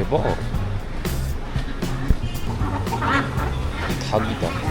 대박. 닭이다.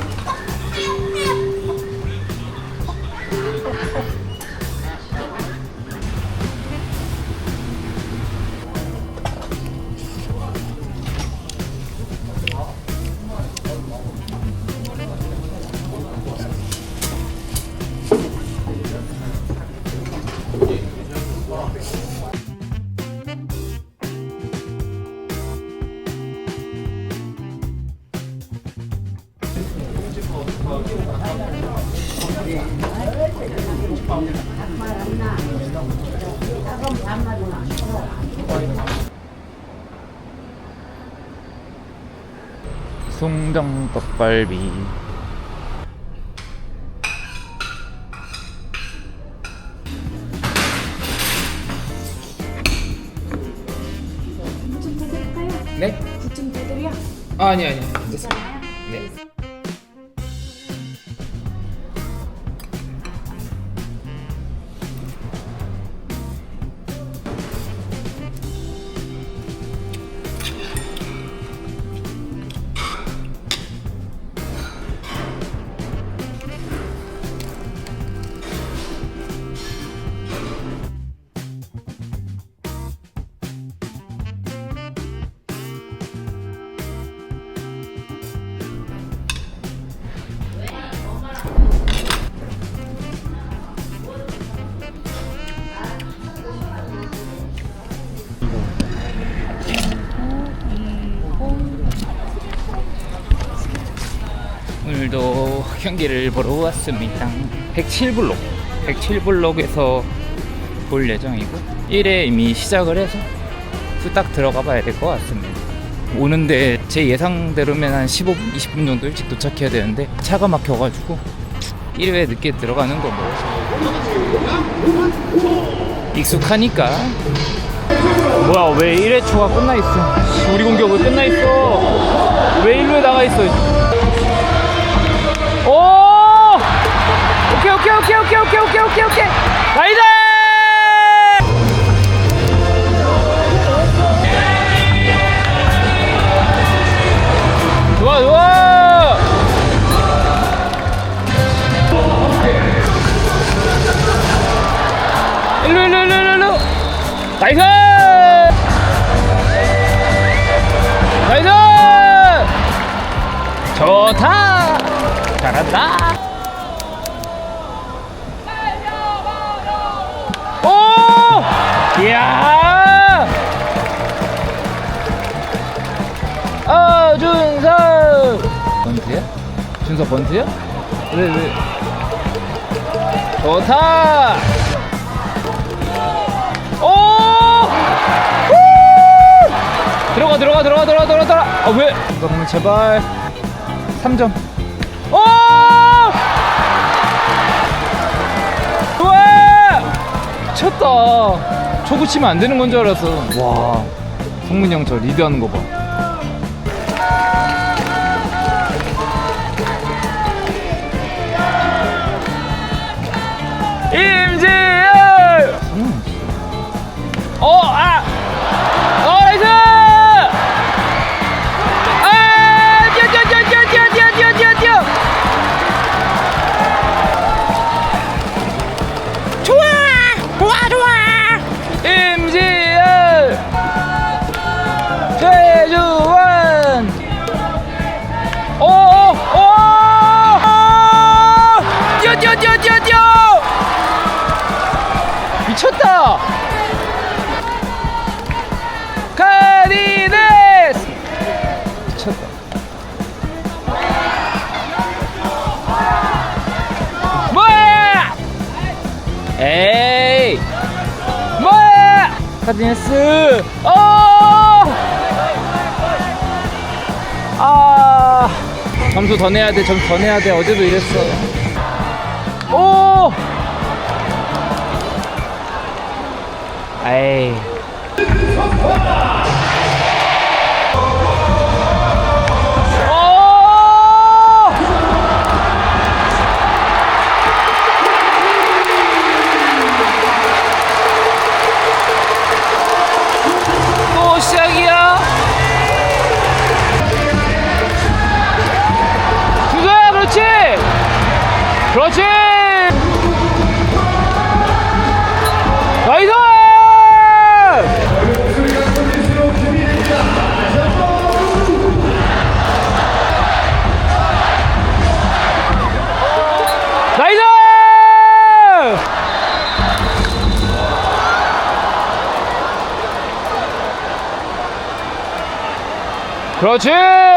숭정 떡갈비 네? 굿좀 드드려? 아, 아니 아니 괜찮아요? 네 오늘도 경기를 보러 왔습니다. 107블록, 107블록에서 볼 예정이고 1회 이미 시작을 해서 후딱 들어가 봐야 될 것 같습니다. 오는데 제 예상대로면 한 15분, 20분 정도 일찍 도착해야 되는데 차가 막혀가지고 1회 늦게 들어가는 거 뭐 익숙하니까. 뭐야 왜 1회 초가 끝나 있어? 우리 공격 왜 끝나 있어. 왜 1루에 나가 있어 okay, okay. 준서 번트야? 왜, 왜? 좋다! 오! 후! 들어가, 들어가, 들어가, 들어가, 들어가, 들어가! 아, 왜? 잠깐만, 제발. 3점. 오! 우와! 쳤다. 초구 치면 안 되는 건 줄 알았어. 와. 성문이 형저 리드하는 거 봐. 임지열! 음. 어, 아! 카디네스! 어! 아! 점수 더 내야 돼, 점수 더 내야 돼. 어제도 이랬어. 오! 에이. 그렇지! 나이스! 나이스! 그렇지!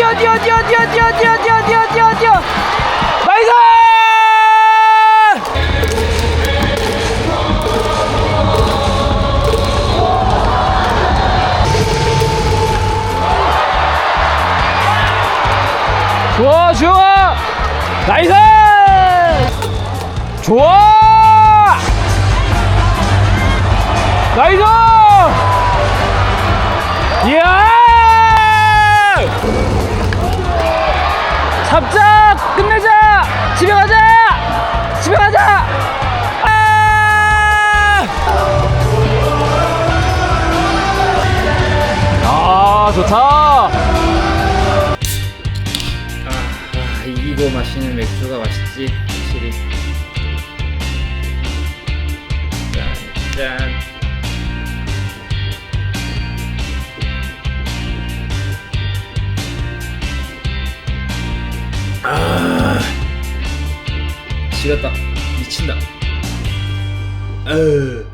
뛰어 뛰어 뛰어 뛰어 뛰어 뛰어 뛰어 뛰어 뛰어 뛰어 나이스! 좋아 좋아 나이스 좋아 나이스 이야 잡자! 끝내자! 집에 가자! 집에 가자! 아, 아 좋다! 아, 이기고 마시는 맥주가 맛있지 확실히. 짠, 짠. 아 지렸다 미친다. 으.